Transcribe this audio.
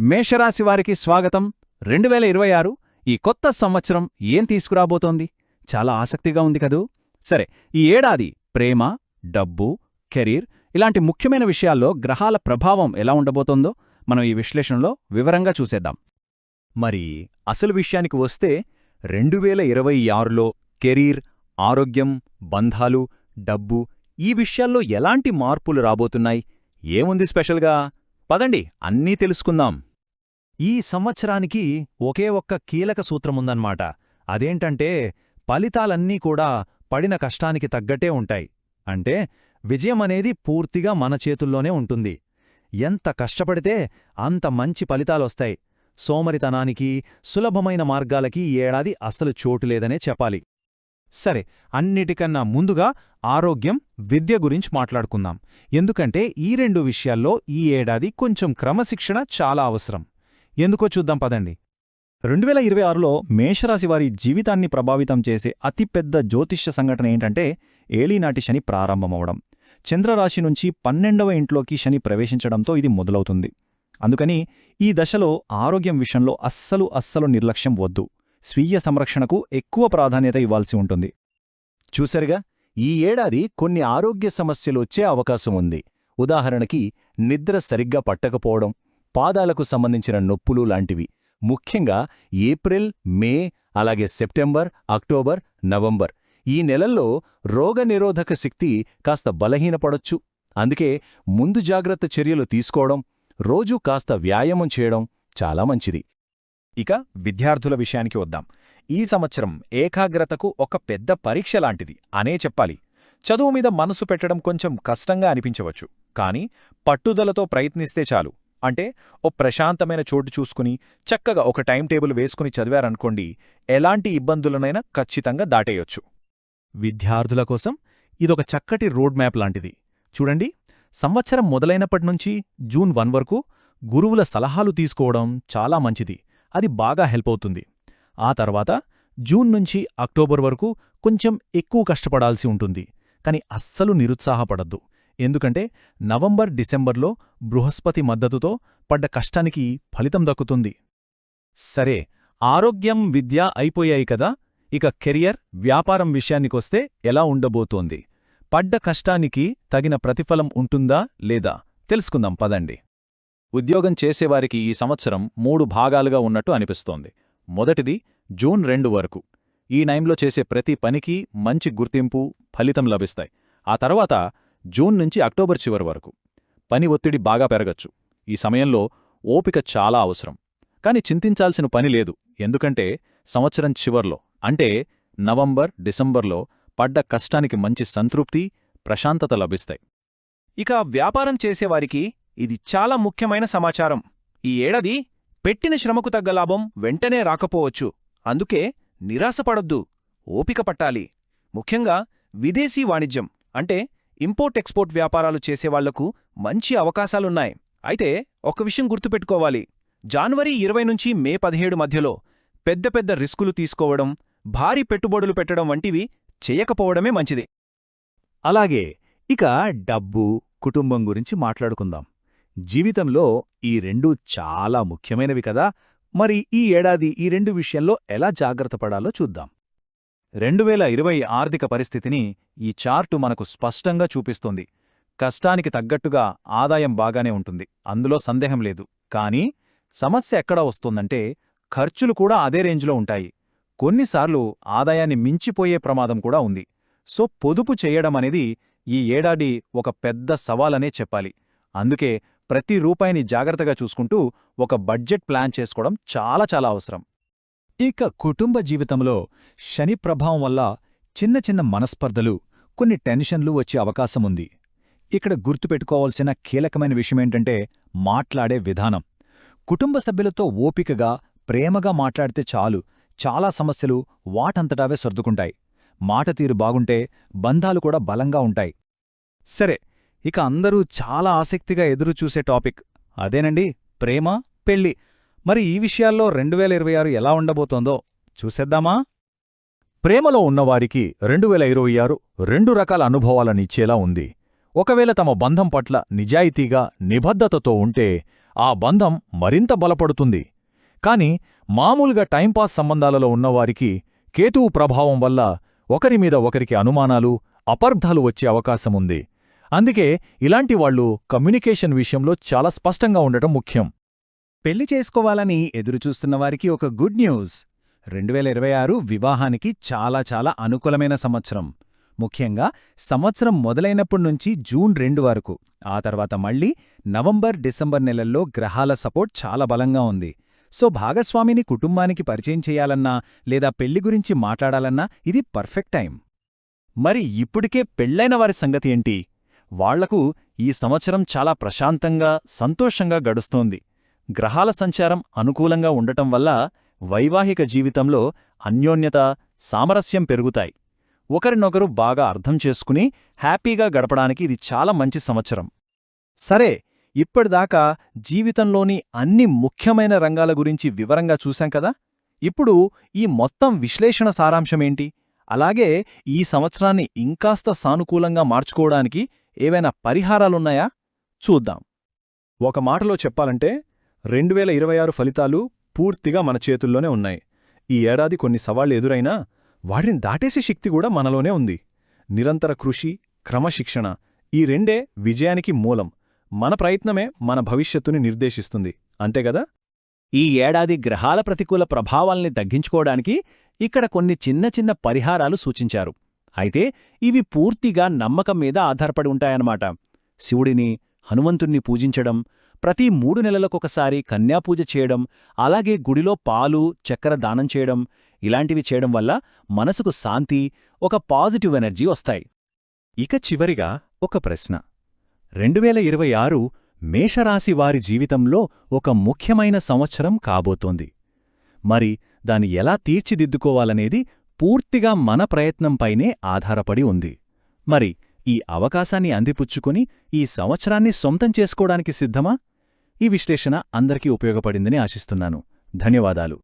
మేషరాశి వారికి స్వాగతం. రెండు వేల ఇరవై ఆరు ఈ కొత్త సంవత్సరం ఏం తీసుకురాబోతోంది? చాలా ఆసక్తిగా ఉంది కదూ? సరే ఈ ఏడాది ప్రేమ డబ్బు కెరీర్ ఇలాంటి ముఖ్యమైన విషయాల్లో గ్రహాల ప్రభావం ఎలా ఉండబోతోందో మనం ఈ విశ్లేషణలో వివరంగా చూసేద్దాం. మరి అసలు విషయానికి వస్తే రెండు వేల ఇరవై ఆరులో కెరీర్ ఆరోగ్యం బంధాలు డబ్బు ఈ విషయాల్లో ఎలాంటి మార్పులు రాబోతున్నాయి? ఏముంది స్పెషల్గా? పదండి అన్నీ తెలుసుకుందాం. ఈ సంవత్సరానికి ఒకే ఒక్క కీలక సూత్రముందన్నమాట అదేంటంటే ఫలితాలన్నీ కూడా పడిన కష్టానికి తగ్గట్టే ఉంటాయి. అంటే విజయమనేది పూర్తిగా మన చేతుల్లోనే ఉంటుంది. ఎంత కష్టపడితే అంత మంచి ఫలితాలొస్తాయి. సోమరితనానికి సులభమైన మార్గాలకి ఏడాది అస్సలు చోటులేదనే చెప్పాలి. సరే అన్నిటికన్నా ముందుగా ఆరోగ్యం విద్య గురించి మాట్లాడుకుందాం. ఎందుకంటే ఈ రెండు విషయాల్లో ఈ ఏడాది కొంచెం క్రమశిక్షణ చాలా అవసరం. ఎందుకో చూద్దాం పదండి. రెండు వేల ఇరవై ఆరులో మేషరాశి వారి జీవితాన్ని ప్రభావితం చేసే అతిపెద్ద జ్యోతిష్య సంఘటన ఏంటంటే ఏలీనాటి శని ప్రారంభమవడం. చంద్రరాశి నుంచి పన్నెండవ ఇంట్లోకి శని ప్రవేశించడంతో ఇది మొదలవుతుంది. అందుకని ఈ దశలో ఆరోగ్యం విషయంలో అస్సలు అస్సలు నిర్లక్ష్యం వద్దు. స్వీయ సంరక్షణకు ఎక్కువ ప్రాధాన్యత ఇవ్వాల్సి ఉంటుంది. చూసరిగా ఈ ఏడాది కొన్ని ఆరోగ్య సమస్యలు వచ్చే అవకాశం ఉంది. ఉదాహరణకి నిద్ర సరిగ్గా పట్టకపోవడం పాదాలకు సంబంధించిన నొప్పులు లాంటివి. ముఖ్యంగా ఏప్రిల్ మే అలాగే సెప్టెంబర్ అక్టోబర్ నవంబర్. ఈ నెలల్లో రోగనిరోధక శక్తి కాస్త బలహీనపడొచ్చు. అందుకే ముందు జాగ్రత్త చర్యలు తీసుకోవడం రోజూ కాస్త వ్యాయామం చేయడం చాలా మంచిది. ఇక విద్యార్థుల విషయానికి వద్దాం. ఈ సంవత్సరం ఏకాగ్రతకు ఒక పెద్ద పరీక్ష లాంటిది అనే చెప్పాలి. చదువు మీద మనసు పెట్టడం కొంచెం కష్టంగా అనిపించవచ్చు. కాని పట్టుదలతో ప్రయత్నిస్తే చాలు. అంటే ఓ ప్రశాంతమైన చోటు చూసుకుని చక్కగా ఒక టైం టేబుల్ వేసుకుని చదివారనుకోండి ఎలాంటి ఇబ్బందులనైనా ఖచ్చితంగా దాటేయొచ్చు. విద్యార్థుల కోసం ఇదొక చక్కటి రోడ్ మ్యాప్ లాంటిది. చూడండి సంవత్సరం మొదలైనప్పటినుంచి జూన్ వన్ వరకు గురువుల సలహాలు తీసుకోవడం చాలా మంచిది. అది బాగా హెల్ప్ అవుతుంది. ఆ తర్వాత జూన్ నుంచి అక్టోబర్ వరకు కొంచెం ఎక్కువ కష్టపడాల్సి ఉంటుంది. కాని అస్సలు నిరుత్సాహపడద్దు. ఎందుకంటే నవంబర్ డిసెంబర్లో బృహస్పతి మద్దతుతో పడ్డ కష్టానికి ఫలితం దక్కుతుంది. సరే ఆరోగ్యం విద్య అయిపోయాయి కదా. ఇక కెరియర్ వ్యాపారం విషయానికొస్తే ఎలా ఉండబోతోంది? పడ్డ కష్టానికి తగిన ప్రతిఫలం ఉంటుందా లేదా? తెలుసుకుందాం పదండి. ఉద్యోగం చేసేవారికి ఈ సంవత్సరం మూడు భాగాలుగా ఉన్నట్టు అనిపిస్తోంది. మొదటిది జూన్ రెండు వరకు. ఈ నైంలో చేసే ప్రతి పనికి మంచి గుర్తింపు ఫలితం లభిస్తాయి. ఆ తర్వాత జూన్ నుంచి అక్టోబర్ చివరి వరకు. పని ఒత్తిడి బాగా పెరగచ్చు. ఈ సమయంలో ఓపిక చాలా అవసరం. కాని చింతించాల్సిన పని లేదు. ఎందుకంటే సంవత్సరం చివర్లో అంటే నవంబర్ డిసెంబర్లో పడ్డ కష్టానికి మంచి సంతృప్తి ప్రశాంతత లభిస్తాయి. ఇక వ్యాపారం చేసేవారికి ఇది చాలా ముఖ్యమైన సమాచారం. ఈ ఏడాది పెట్టిన శ్రమకు తగ్గ లాభం వెంటనే రాకపోవచ్చు. అందుకే నిరాశపడొద్దు. ఓపిక పట్టాలి. ముఖ్యంగా విదేశీ వాణిజ్యం అంటే ఇంపోర్ట్ ఎక్స్పోర్ట్ వ్యాపారాలు చేసేవాళ్ళకు మంచి అవకాశాలున్నాయి. అయితే ఒక విషయం గుర్తుపెట్టుకోవాలి. జాన్వరి ఇరవై నుంచి మే పదిహేడు మధ్యలో పెద్ద పెద్ద రిస్కులు తీసుకోవడం భారీ పెట్టుబడులు పెట్టడం వంటివి చెయ్యకపోవడమే మంచిది. అలాగే ఇక డబ్బు కుటుంబం గురించి మాట్లాడుకుందాం. జీవితంలో ఈ రెండూ చాలా ముఖ్యమైనవి కదా. మరి ఈ ఏడాది ఈ రెండు విషయంలో ఎలా జాగ్రత్త పడాలో చూద్దాం. రెండు వేల ఇరవై ఆర్థిక పరిస్థితిని ఈ చార్టు మనకు స్పష్టంగా చూపిస్తుంది. కష్టానికి తగ్గట్టుగా ఆదాయం బాగానే ఉంటుంది. అందులో సందేహం లేదు. కానీ సమస్య ఎక్కడ వస్తుందంటే ఖర్చులు కూడా అదే రేంజ్లో ఉంటాయి. కొన్నిసార్లు ఆదాయాన్ని మించిపోయే ప్రమాదం కూడా ఉంది. సో పొదుపు చేయడమనేది ఈ ఏడాది ఒక పెద్ద సవాలనే చెప్పాలి. అందుకే ప్రతి రూపాయిని జాగ్రత్తగా చూసుకుంటూ ఒక బడ్జెట్ ప్లాన్ చేసుకోవడం చాలా చాలా అవసరం. ఇక కుటుంబ జీవితంలో శని ప్రభావం వల్ల చిన్న చిన్న మనస్పర్ధలు కొన్ని టెన్షన్లు వచ్చే అవకాశముంది ఇక్కడ గుర్తుపెట్టుకోవాల్సిన కీలకమైన విషయమేంటంటే మాట్లాడే విధానం. కుటుంబ సభ్యులతో ఓపికగా ప్రేమగా మాట్లాడితే చాలు. చాలా సమస్యలు వాటంతటావే సర్దుకుంటాయి. మాట తీరు బాగుంటే బంధాలు కూడా బలంగా ఉంటాయి. సరే ఇక అందరూ చాలా ఆసక్తిగా ఎదురుచూసే టాపిక్. అదేనండి ప్రేమ పెళ్ళి మరి ఈ విషయాల్లో రెండు వేల ఇరవై ఆరు ఎలా ఉండబోతోందో చూసేద్దామా? ప్రేమలో ఉన్నవారికి రెండు వేల ఇరవై ఆరు రెండు రకాల అనుభవాలనిచ్చేలా ఉంది. ఒకవేళ తమ బంధం పట్ల నిజాయితీగా నిబద్ధతతో ఉంటే ఆ బంధం మరింత బలపడుతుంది. కాని మామూలుగా టైంపాస్ సంబంధాలలో ఉన్నవారికి కేతువు ప్రభావం వల్ల ఒకరి మీద ఒకరికి అనుమానాలు అపర్ధాలు వచ్చే అవకాశముంది. అందుకే ఇలాంటి వాళ్ళు కమ్యూనికేషన్ విషయంలో చాలా స్పష్టంగా ఉండటం ముఖ్యం. పెళ్ళి చేసుకోవాలని ఎదురుచూస్తున్న వారికి ఒక గుడ్ న్యూస్. రెండువేల ఇరవై ఆరు వివాహానికి చాలా చాలా అనుకూలమైన సంవత్సరం. ముఖ్యంగా సంవత్సరం మొదలైనప్పటి నుంచి జూన్ రెండు వరకు. ఆ తర్వాత మళ్ళీ నవంబర్ డిసెంబర్ నెలల్లో గ్రహాల సపోర్ట్ చాలా బలంగా ఉంది. సో భాగస్వామిని కుటుంబానికి పరిచయం చేయాలన్నా లేదా పెళ్ళి గురించి మాట్లాడాలన్నా ఇది పర్ఫెక్ట్ టైం. మరి ఇప్పటికే పెళ్ళైన వారి సంగతి ఏంటి? వాళ్ళకు ఈ సంవత్సరం చాలా ప్రశాంతంగా సంతోషంగా గడుస్తోంది. గ్రహాల సంచారం అనుకూలంగా ఉండటం వల్ల వైవాహిక జీవితంలో అన్యోన్యత సామరస్యం పెరుగుతాయి. ఒకరినొకరు బాగా అర్థం చేసుకుని హ్యాపీగా గడపడానికి ఇది చాలా మంచి సంవత్సరం. సరే ఇప్పటిదాకా జీవితంలోని అన్ని ముఖ్యమైన రంగాల గురించి వివరంగా చూశాం కదా? ఇప్పుడు ఈ మొత్తం విశ్లేషణ సారాంశమేంటి అలాగే ఈ సంవత్సరాన్ని ఇంకాస్త సానుకూలంగా మార్చుకోవడానికి ఏవైనా పరిహారాలున్నాయా? చూద్దాం. ఒక మాటలో చెప్పాలంటే రెండు వేల ఇరవై ఆరు ఫలితాలు పూర్తిగా మన చేతుల్లోనే ఉన్నాయి. ఈ ఏడాది కొన్ని సవాళ్ళు ఎదురైనా వాటిని దాటేసే శక్తి కూడా మనలోనే ఉంది. నిరంతర కృషి క్రమశిక్షణ ఈ రెండే విజయానికి మూలం. మన ప్రయత్నమే మన భవిష్యత్తుని నిర్దేశిస్తుంది. అంతేగదా ఈ ఏడాది గ్రహాల ప్రతికూల ప్రభావాల్ని తగ్గించుకోవడానికి ఇక్కడ కొన్ని చిన్న చిన్న పరిహారాలు సూచించారు. అయితే ఇవి పూర్తిగా నమ్మకం మీద ఆధారపడి ఉంటాయన్నమాట. శివుడిని హనుమంతుణ్ణి పూజించడం ప్రతి మూడు నెలలకొకసారి కన్యాపూజ చేయడం అలాగే గుడిలో పాలు చక్కెర దానం చేయడం ఇలాంటివి చేయడం వల్ల మనసుకు శాంతి ఒక పాజిటివ్ ఎనర్జీ వస్తాయి. ఇక చివరిగా ఒక ప్రశ్న. రెండువేల ఇరవై ఆరు మేషరాశి వారి జీవితంలో ఒక ముఖ్యమైన సంవత్సరం కాబోతోంది. మరి దాన్ని ఎలా తీర్చిదిద్దుకోవాలనేది పూర్తిగా మన ప్రయత్నంపైనే ఆధారపడి ఉంది. మరి ఈ అవకాశాన్ని అందిపుచ్చుకుని ఈ సంవత్సరాన్ని సొంతం చేసుకోవడానికి సిద్ధమా? ఈ విశ్లేషణ అందరికీ ఉపయోగపడిందని ఆశిస్తున్నాను. ధన్యవాదాలు.